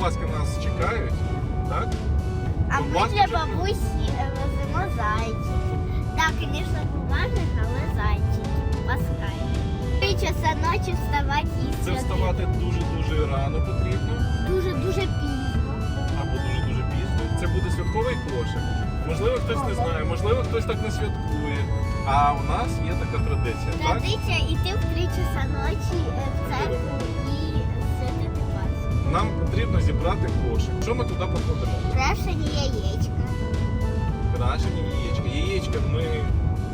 Ковбаски нас чекають. Так? А ми для бабусі е, веземо зайчиків. Так, звісно, бумажних, але зайчиків. Паскай. Три часа ночі вставати і Це вставати дуже-дуже рано потрібно. Дуже-дуже пізно. Або дуже-дуже пізно. Це буде святковий кошик. Можливо, хтось не знає, можливо, хтось так не святкує. А у нас є така традиція, так? Традиція йти в три часа ночі е, в церкву. Нам потрібно зібрати кошик. Що ми туди покладемо? Крашені яєчка. Крашені яєчка. Яєчка ми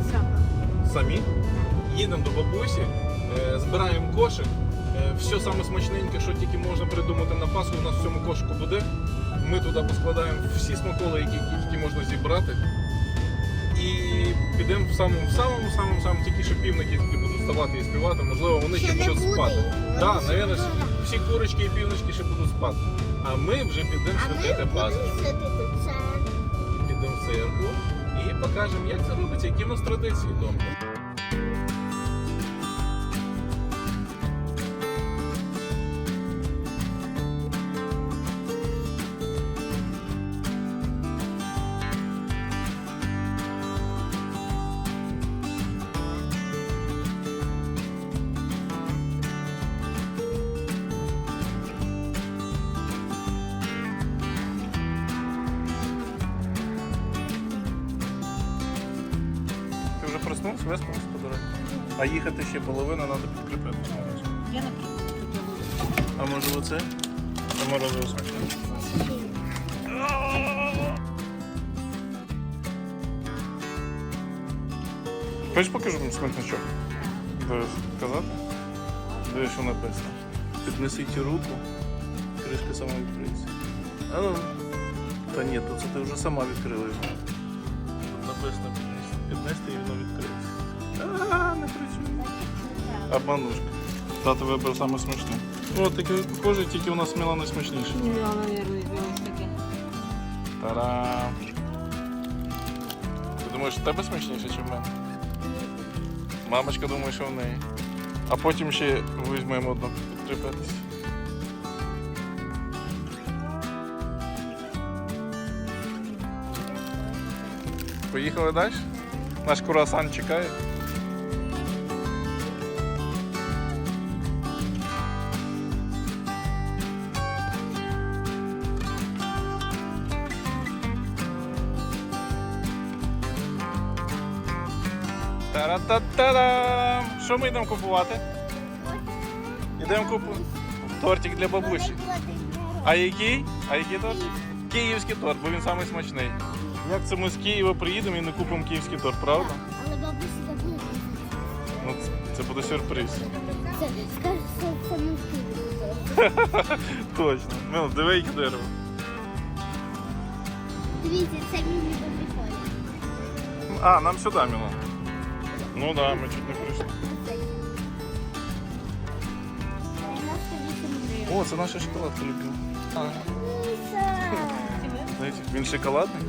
Зробимо. самі їдемо до бабусі, е, збираємо кошик. е, Все саме смачненьке, що тільки можна придумати на Пасху, у нас в цьому кошику буде. Ми туди поскладаємо всі смаколи, які, тільки можна зібрати. І підемо в самому самому самому самому тільки що півники які будуть вставати і співати, можливо, вони ще, Ще будуть буде. спати. Так, ще навіть. Всі курочки і півночки ще будуть спати. А ми вже підемо святити це. Підемо в церкву і покажемо, як це робиться, які в нас традиції вдома. Виспався по дорозі? А їхати ще половина, треба підкріпитися. Я наприклад. А може оце? Це морозиво смачне. Хочеш покажу вам смачничок? Зараз казати? Дивись, що написано. Піднесіть руку, кришка сама відкриється. А ну. Та ні, то це ти вже сама відкрила його. Тут написано піднести і воно відкриється. А, не працює. Обманушка. Тато вибрав саме смачне. О, таке похоже, тільки у нас сміла найсмачніше. Я, мабуть, візьмемо таке. Та-дам! Ти думаєш, в тебе смачніше, ніж в мене? Мамочка думає, що в неї. А потім ще візьмемо одну підкріпитися. Поїхали далі? Наш круасан чекає. Та-ра-та-та-дам! Що ми йдемо купувати? Йдемо купувати тортик для бабусі. А який? А який торт? Київський торт, бо він самий смачний. Як це ми з Києва приїдемо і не купимо київський торт, правда? Але бабусі не Ну, це, буде сюрприз. Це скаже, що це ми в Точно. Ну, диви, яке дерево. Дивіться, це не. А, нам сюди, Мілан. Ну так, да, ми чуть не прийшли. О, це наша шоколадка любима. Ага. Знаєте, він шоколадний?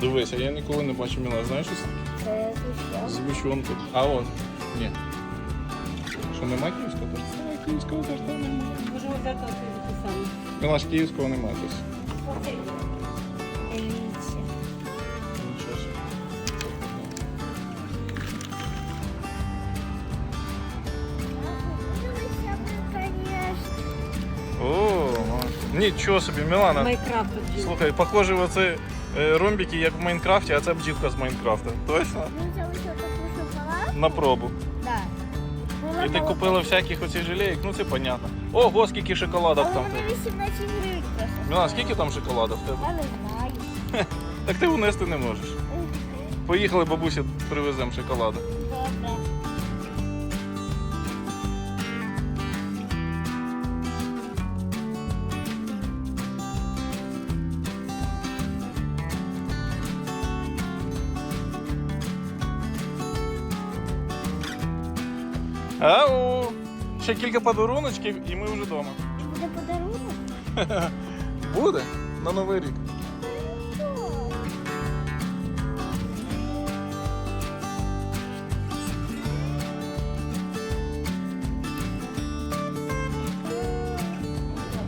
Дивись, а я ніколи не бачив Мілан. Знаєш що це? таке? Згущенку. А от. Ні. Що нема київського торта? Київського торта немає. Можемо взяти таке саме. Мілаш київського немає десь. Нічого собі, Мілана. Майкрафт тут Слухай, похоже, оце е, ромбики, як в Майнкрафті, а це бджілка з Майнкрафта. Точно? Таку шоколад. На пробу. Так. І ти купила всяких оцих жалеєк, ну це понятно. Ого, скільки шоколадок Але там. вони 18 гривень просто. Мілана, скільки там шоколаду в тебе? Я не знаю. Так ти унести не можеш. Поїхали, бабусі, привеземо шоколаду. Добре. Ау! Ще кілька подаруночків і ми вже вдома. І буде подарунок? Буде на Новий рік.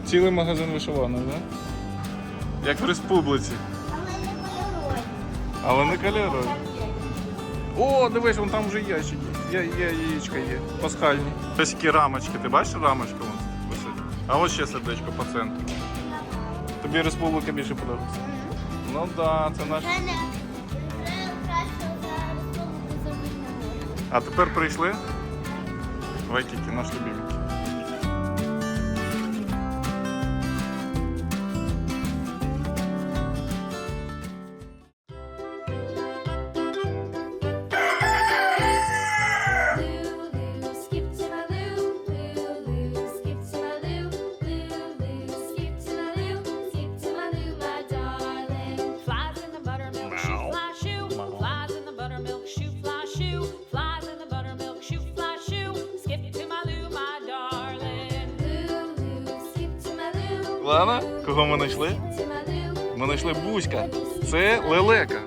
Цілий магазин вишиваний, так? Да? Як в республіці. Але не кольорові. Але не кольорові. О, дивись, вон там вже ящики. Є, є яєчка є. Пасхальні. Ось які рамочки. Ти бачиш рамочку вон висить? А ось ще сердечко по центру. Тобі республіка більше подобається. Ну так, да, це наш. А тепер прийшли. Вайкіки, наш любимий. Loo, Лана, кого ми знайшли? Ми знайшли Бузька. Це лелека.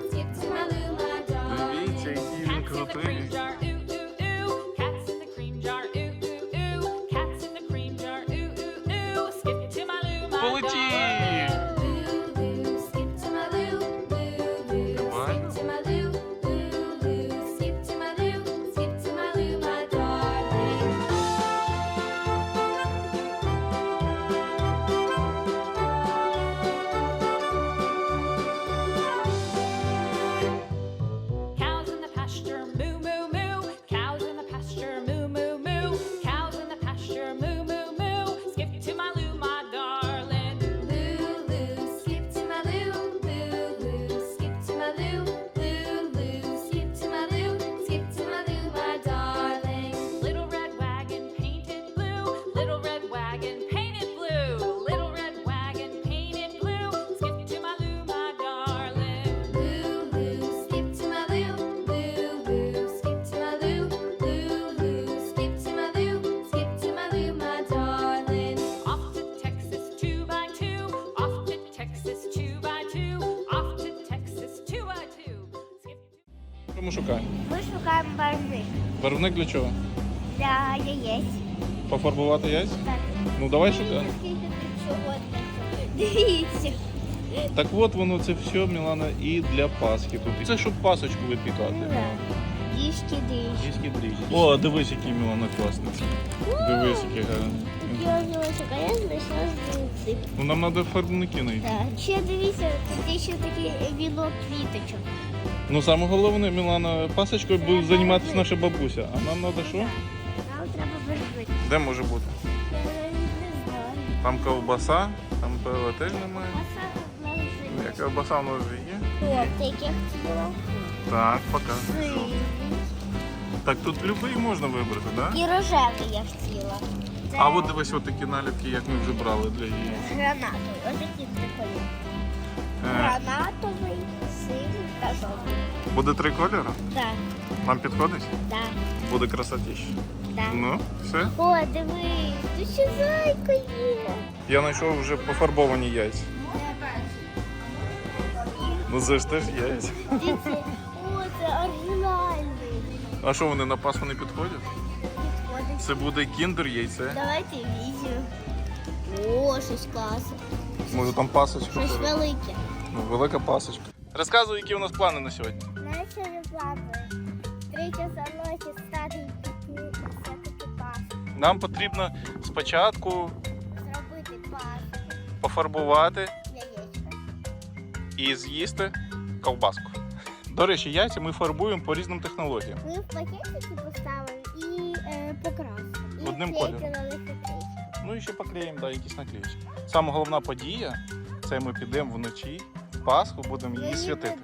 Ми шукаємо? Ми шукаємо барвник Барвник для чого? для яєць. Пофарбувати яйця? Так. Ну давай. Скільки Дивіться. Так от воно це все, Мілана, і для Пасхи тут. Це щоб пасочку випікати. Діжки діжки. О, дивись, який Мілана класниця. Дивись, який гарний. Я я знайшла звідси. Ну нам треба фарбники знайти. Так. Ще дивіться, тут є ще такий вінок квіточок. Ну саме головне, Мілана, пасочкою буде займатися наша бабуся. А нам треба що? Нам треба барвник. Де може бути? Я знаю. Там ковбаса, там пива немає. Ну, ковбаса в нас вже є. Так. Сир. Так тут любий можна вибрати, так? Да? І рожевий я хотіла. Це А от дивись, такі наліпки, як ми вже брали для її. гранатовий. Ось такі прикольні. Е, Гранатовий, синій та жовтий. Буде три кольори? Так, Нам підходить? так, Буде красотіще. так. Ну, все. О, дивись, тут ще зайка є. Я знайшов вже пофарбовані яйця. Ну це ж теж яйця. Дивіться, о, це оригінальний. А що вони на Пасху не підходять? Підходить. Це буде кіндер яйце. Давайте візьмемо. О, щось класне. Може там пасочка. Щось буде? велике. Ну, велика пасочка. Розказуй, які у нас плани на сьогодні. Знаєте, не плани. Три ночі стати все-таки. Нам потрібно спочатку Зробити пас. пофарбувати Яєчко. і з'їсти ковбаску. До речі, яйця ми фарбуємо по різним технологіям. Ми в пакетики поставили і е, покрасили. І Одним клейки кольором. на них наклеїчки. Ну і ще поклеїмо да, якісь наклеїчки. Саме головна подія це ми підемо вночі Пасху, будемо її святити.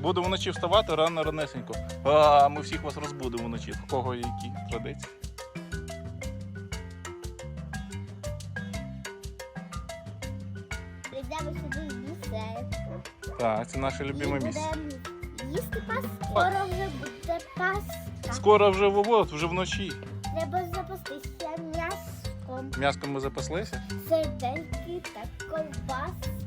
Будемо вночі вставати рано ранесенько. А ми всіх вас розбудемо вночі. В кого які традиції? Прийдемо сюди в бісерку. Так, це наше любиме місце. їсти паску. Скоро вже буде паска. Скоро вже вот, вже вночі. Треба запастися м'яском. М'яском ми запаслися. Сердельки та ковбаска.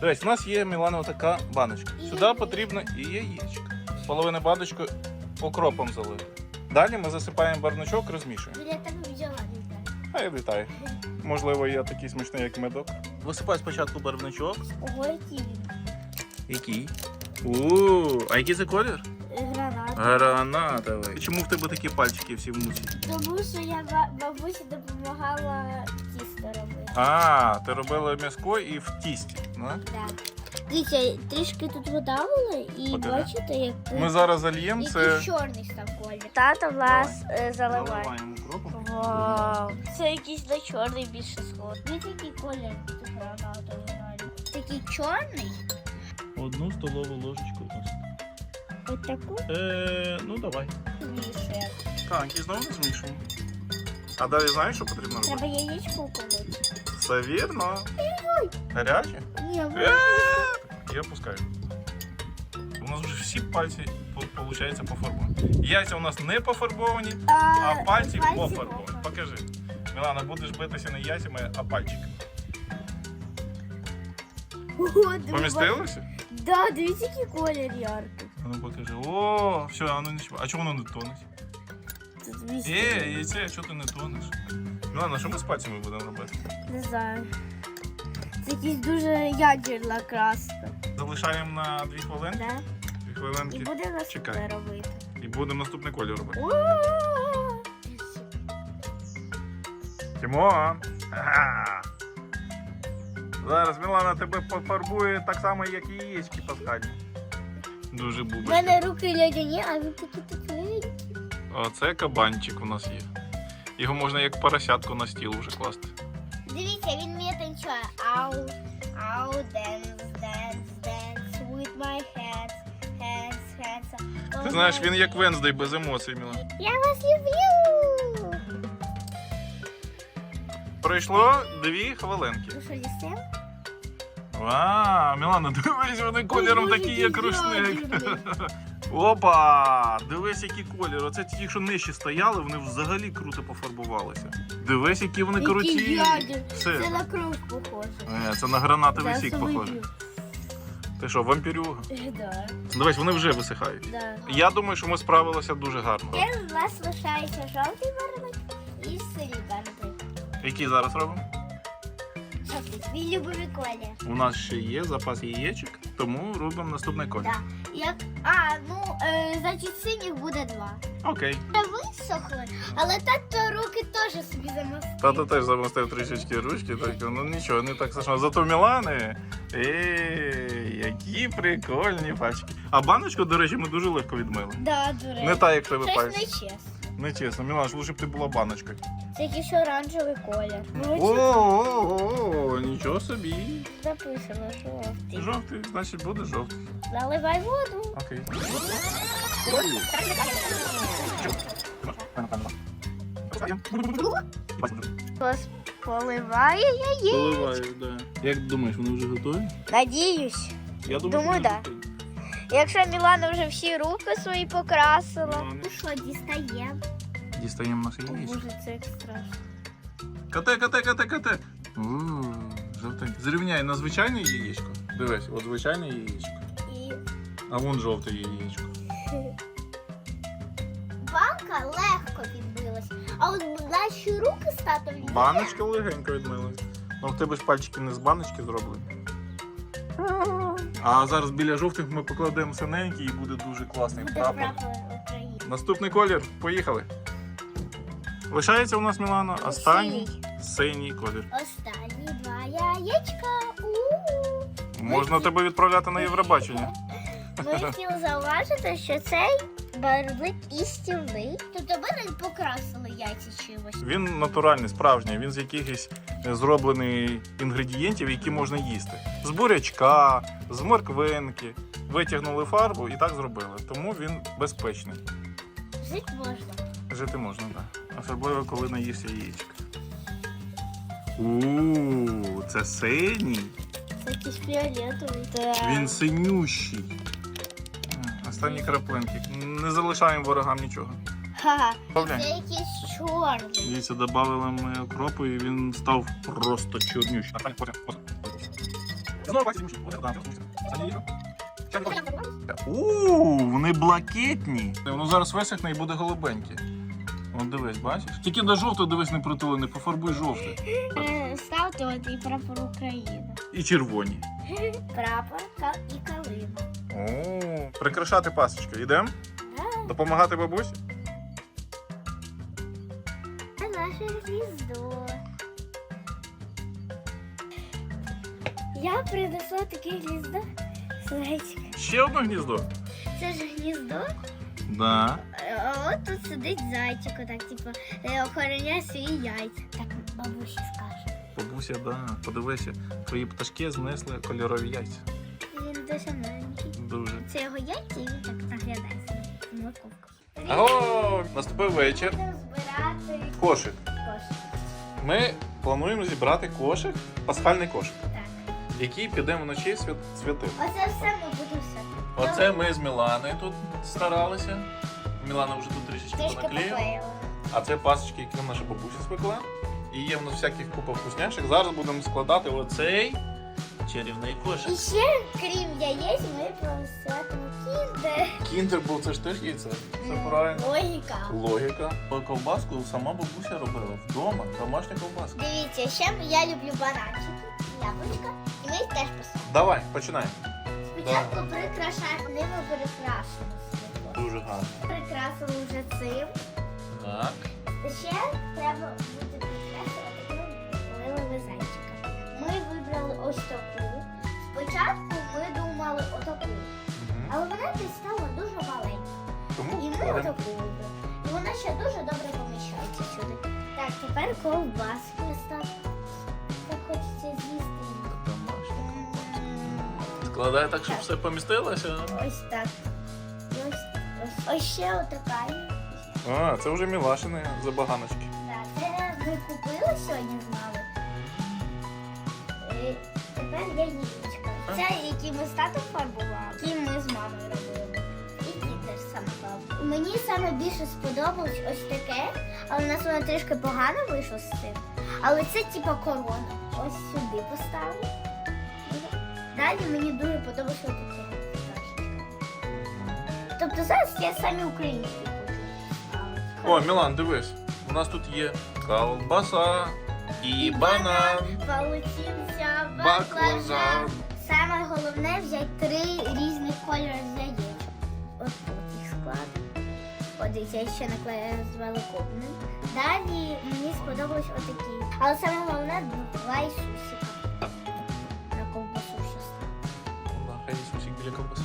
Дивись, у нас є Мілана така баночка. Сюди потрібно і яєчко. Половину баночку окропом залити. Далі ми засипаємо барничок, розмішуємо. Біля тебе взяла літає. А я вітаю. Можливо, я такий смачний, як медок. Висипай спочатку барвничок. Ого, який він. Який? У, а який це колір? Гранат. Гранатовий. Чому в тебе такі пальчики всі в муці? Тому що я ба- бабусі допомагала тісто робити. А, ти робила м'яско і в тісті. Ну? Так. Дивіться, трішки тут вода була і Покажи. бачите, як Ми зараз зальємо який це. чорний став колір. Тато влас е, заливає. Укропом. Вау. Це якийсь на чорний більше сход. Дивіться, який колір тут гранатовий реально. Такий чорний. Одну столову ложечку. Ось таку Е, ну давай. більше. Так, і знову змішуємо. А далі знаєш, що потрібно робити? Треба яєчко уколоти. Все вірно. Гаряче? Ні, Е, Я опускаю. У нас вже всі пальці виходить пофарбовані. Яйця у нас не пофарбовані, а пальці пофарбовані. Покажи. Мілана, будеш битися не яйцями, а пальчиками. Помістилося? Да, дивіться, який колір яркий. А ну покажи. О, все, воно не чіпає. А чому воно не тонуть? Тут вісім. Е, яйце, а чого ти не тонеш? Мілана, що ми з пальцями будемо робити? Не знаю. Це якийсь дуже ядерна краска. Залишаємо на дві хвилинки. Да? Дві І хвилинки. буде наступне Чекай. робити. І будемо наступний колір робити. Тимон! Ага. Зараз Мілана тебе пофарбує так само, як і яєчки пасхальні. Дуже У бубочки. мене руки лядяні, а він такі тепленькі. Оце кабанчик у нас є. Його можна як поросятку на стіл вже класти. Дивіться, він вміє танцює. Ау, ау, dance, dance, dance with my hands, hands, hands. Ти знаєш, він як Венздей без емоцій, Мілана. Я вас люблю. Пройшло дві хвилинки. Ну що, дістем? Вау, Мілана, дивись, вони кольором такі, який як рушник. Опа! Дивись, які кольори. Оце ті, що нижче стояли, вони взагалі круто пофарбувалися. Дивись, які вони Який круті. Все. Це на кров похоже. Е, Це на гранатовий сік похоже. Ти що, вампірюга? Да, Дивись, вони вже висихають. да. Я думаю, що ми справилися дуже гарно. Тепер у нас лишається жовтий барвник і синій барвник. Які зараз робимо? Мій любимий колір. У нас ще є запас яєчок, тому робимо наступний колір. Да. Як... А, ну, е, значить, синіх буде два. Окей. Та висохли, але тато руки теж собі замостив. Тато теж замостив трішечки ручки, так ну нічого, не так страшно. Зато Мілани. Ей, які прикольні пачки. А баночку, до речі, ми дуже легко відмили. Да, до речі. Не так, як в тебе Щось пальці. нечесно. Не чесно, Мілаш, лучше б ти була баночкою. Це якийсь оранжевий колір. Ну, О, ось о, о, нічого собі. написано, жовтий. Жовтий, значить буде жовтий. Наливай воду. Окей. Хтось поливає яєць. Поливаю, да. Як думаєш, вони вже готові? Надіюсь. Я Думаю, вони да. готові. Якщо Мілана вже всі руки свої покрасила. Мілана. Ну що, дістаємо? Дістаємо наше яєчко. Боже, це як страшно. Кате, кате, кате, кате. Ууу, жовтеньке. Зрівняй на звичайне яєчко. Дивись, от звичайне яєчко. І А вон жовте яєчко. банка легко відбилась. А от наші руки з татом. Баночка легенько відмилась. Ну в тебе ж пальчики не з баночки зроблені. А зараз біля жовтих ми покладемо синенький і буде дуже класний прапор. Наступний колір. Поїхали. Лишається у нас Мілана останній Синій. синій колір. Останні два яєчка. У-у-у. Можна тебе відправляти на Євробачення. Ми хотіли зауважити, що цей барвник істівний. Тобто ми не покрасили яйця чимось. Він натуральний, справжній. Він з якихось е, зроблений інгредієнтів, які можна їсти. З бурячка, з морквинки. Витягнули фарбу і так зробили. Тому він безпечний. Жити можна. Жити можна, так. Особливо, коли наївся яєчка. У, це синій. Це якийсь фіолетовий. Він синющий. Останні краплинки. Не залишаємо ворогам нічого. Ха-ха. Це якийсь чорний. Дивіться, додали ми окропу і він став просто чорнющий. Ууу, вони блакитні. Воно зараз висохне і буде голубеньке. От дивись, бачиш? Тільки до жовтого дивись не притули, не пофарбуй жовте. Е, Ставте от і прапор України. І червоні. Прапор і калина. О, прикрашати пасочку. Йдемо? Допомагати бабусі? Це наше гніздо. Я принесла таке гніздо. Зайчик. Ще одне гніздо? Це ж гніздо. Да. Е, А от тут сидить зайчик, отак, типу, е, охороняє свої яйця. Так бабусі скаже. Бабуся, да. Подивися, твої пташки знесли кольорові яйця. Він дуже маленький. Дуже. Це його яйця, і він так наглядає собі морковку. Аго! Наступив вечір. Кошик. кошик. Ми плануємо зібрати кошик, пасхальний кошик, Так. який підемо вночі свят... святити. Оце все ми будемо все. Оце ми з Міланою тут старалися. Мілана вже тут трішечки Трішки понаклеїла. А це пасочки, які нам наша бабуся спекла. І є в нас всяких купа вкусняшок. Зараз будемо складати оцей чарівний кошик. І ще, крім яєць, ми просвятимо кіндер. Кіндер був це ж теж яйце. Все правильно. Логіка. Логіка. Ковбаску сама бабуся робила вдома. Домашня ковбаска. Дивіться, ще я люблю бананчики, яблучка, і ми їх теж посадимо. Давай, починаємо. Спочатку прикрашаємо, ними перекрашено світло. Дуже гарно. Прикрасили вже цим. Так. Ще треба буде прикрасити такими. Ми вибрали ось таку. Тому І вона ще дуже добре поміщається сюди. Так, тепер ковбаски став. Так хочеться з'їсти. ковбаска. Так, щоб все помістилося. Ось так. І Ось, ось, ось ще отака. А, це вже Мілашини забаганочки. Так, це ми купили сьогодні з мамою. І тепер є яєчка. Це які ми з татом фарбували, які ми з мамою робили. Мені саме більше сподобалось ось таке, але в нас воно трішки погано вийшло з цим. Але це типа корона. Ось сюди поставлю. Далі мені дуже подобається ось таке. Тобто зараз я самі українські хочу. О, Мілан, дивись. У нас тут є ковбаса і банан. Получився Баклажан. баклажан. Саме головне взяти три різних кольори з яєчок. От тут їх складу. От я ще наклею з великодним. Далі мені сподобались отакі. Але саме головне два ісусика. На ковбасу ще. Хай Ісусик біля ковбаси.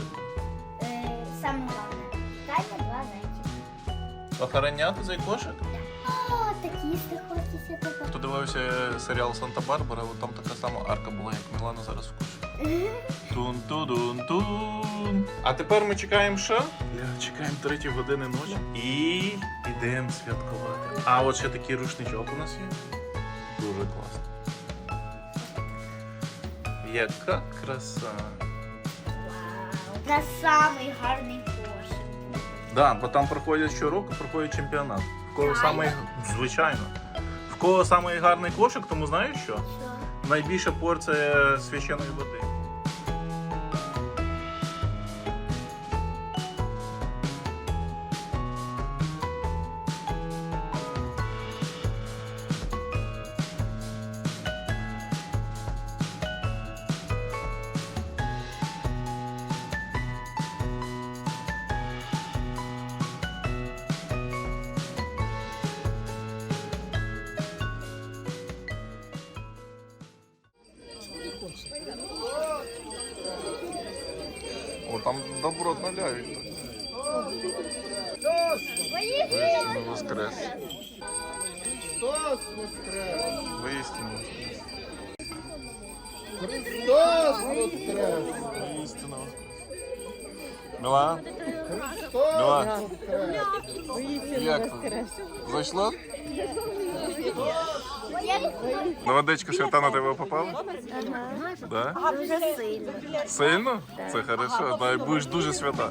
Е, Саме головне. Далі два зайчика. Охороняти цей кошик. О, так їсти хочеться. Хто дивився серіал Санта-Барбара, там така сама арка була, як Мілана зараз в кошик. Тун-ту-дун-тун. А тепер ми чекаємо що? Чекаємо третій години ночі і йдемо святкувати. А от ще такий рушничок у нас є. Дуже класно. Яка краса. Вау. Це самий гарний кошик. Да, бо там проходять щороку, проходить чемпіонат. В кого Реально? самий звичайно. В кого самий гарний кошик, тому знаєш що? Що? Найбільша порція священої води. О, там добротно ляють. Воістину воскрес. Христос воскрес! Воістину. Христос воскрес! Воістину. Мила? Христос Мила? воскрес! Як тут? Зайшло? На водичка свята на тебе попала? Да? Дуже сильно. Сильно? Це хорошо. Дай будеш дуже свята.